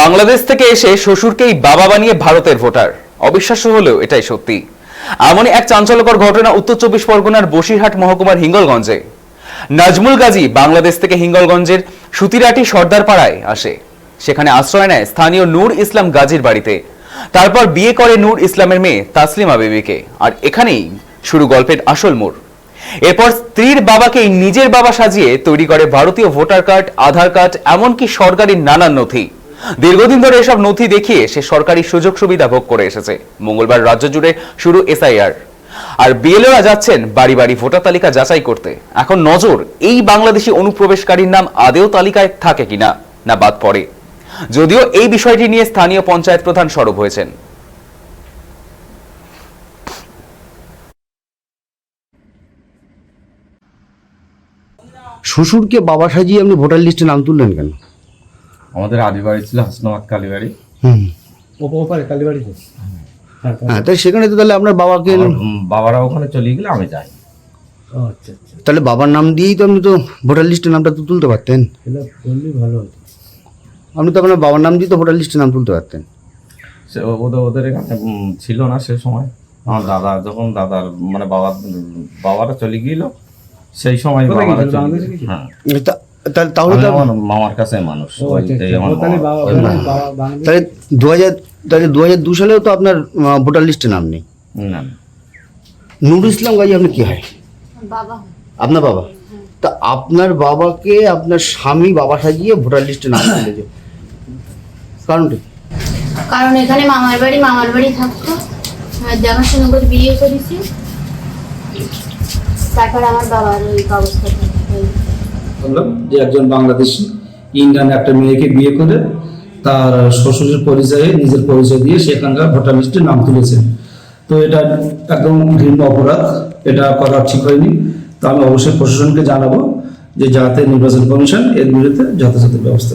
বাংলাদেশ থেকে এসে শ্বশুরকেই বাবা বানিয়ে ভারতের ভোটার। অবিশ্বাস্য হলেও এটাই সত্যি। এমনই এক চাঞ্চল্যকর ঘটনা উত্তর চব্বিশ পরগনার বসিরহাট মহকুমার হিঙ্গলগঞ্জে। নাজমুল গাজী বাংলাদেশ থেকে হিঙ্গলগঞ্জের সুতিরাটি সর্দারপাড়ায় আসে। সেখানে আশ্রয় নেয় স্থানীয় নূর ইসলাম গাজীর বাড়িতে। তারপর বিয়ে করে নূর ইসলামের মেয়ে তাসলিমা বেবিকে। আর এখানেই শুরু গল্পের আসল মোড়। এরপর স্ত্রীর বাবাকেই নিজের বাবা সাজিয়ে তৈরি করে ভারতীয় ভোটার কার্ড, আধার কার্ড, এমনকি সরকারি নানান নথি। দীর্ঘদিন ধরে এসব নথি দেখিয়ে সে সরকারি সুযোগ সুবিধা ভোগ করে এসেছে। মঙ্গলবার রাজ্য জুড়ে শুরু এসআইআর। আর বিএলওরা যাচ্ছেন বাড়ি বাড়ি ভোটার তালিকা যাচাই করতে। এখন নজর এই বাংলাদেশি অনুপ্রবেশকারীর নাম আদেও তালিকায় থাকে কিনা, না বাদ পড়ে। যদিও এই বিষয়টি নিয়ে স্থানীয় পঞ্চায়েত প্রধান সরব হয়েছেন। শ্বশুরকে বাবা সাজিয়ে আপনি ভোটার লিস্টে নাম তুললেন কেন? আমাদের আদি বাড়ি ছিল হাসনাবাদ কালীবাড়ি। ওপারে কালীবাড়িতে হ্যাঁ হ্যাঁ তাই সেখানে তো তাহলে আপনার বাবাকে বাবারা ওখানে চলে গেলে আমি যাই। আচ্ছা আচ্ছা। তাহলে বাবার নাম দিয়েই তো আপনি তো ভোটার লিস্টে নামটা তো তুলতে পারতেন। ভালো হতো। আপনি তো আপনার বাবার নাম দিয়ে তো ভোটার লিস্টে নাম তুলতে পারতেন। সে ওদের ওদের এখানে ছিল না সে সময়। আমার দাদা যখন দাদার মানে বাবার বাবারা চলে গেল সেই সময় বাবারা চলে? হ্যাঁ। তাহলে তাহলে মামার কাছে মানুষ আচ্ছা আচ্ছা। তাহলে দু হাজার তাহলে দু হাজার দু সালেও তো আপনার ভোটার লিস্টে নাম নেই। না। না। ইসলাম গাজী আপনি কি হয়? বাবা। আপনার বাবা? তা আপনার বাবাকে আপনার স্বামী বাবা সাজিয়ে ভোটার লিস্টে নাম তুলেছে কারণটা কারণ এখানে মামার বাড়ি মামার বাড়ি থাকতো। দেখাশোনা করে বিয়ে করেছি। তারপর আমার বাবার ওই অবস্থা বললাম যে একজন বাংলাদেশি ইন্ডিয়ান একটা মেয়েকে বিয়ে করে তার শ্বশুরের পরিচয়ে, নিজের পরিচয় দিয়ে সেখানকার ভোটার লিস্টে নাম তুলেছে তো এটা একদম ঘৃণ্য অপরাধ, এটা করা ঠিক হয়নি তা আমি অবশ্যই প্রশাসনকে জানাব যে যাতে নির্বাচন কমিশন এর বিরুদ্ধে যথাযথ ব্যবস্থা।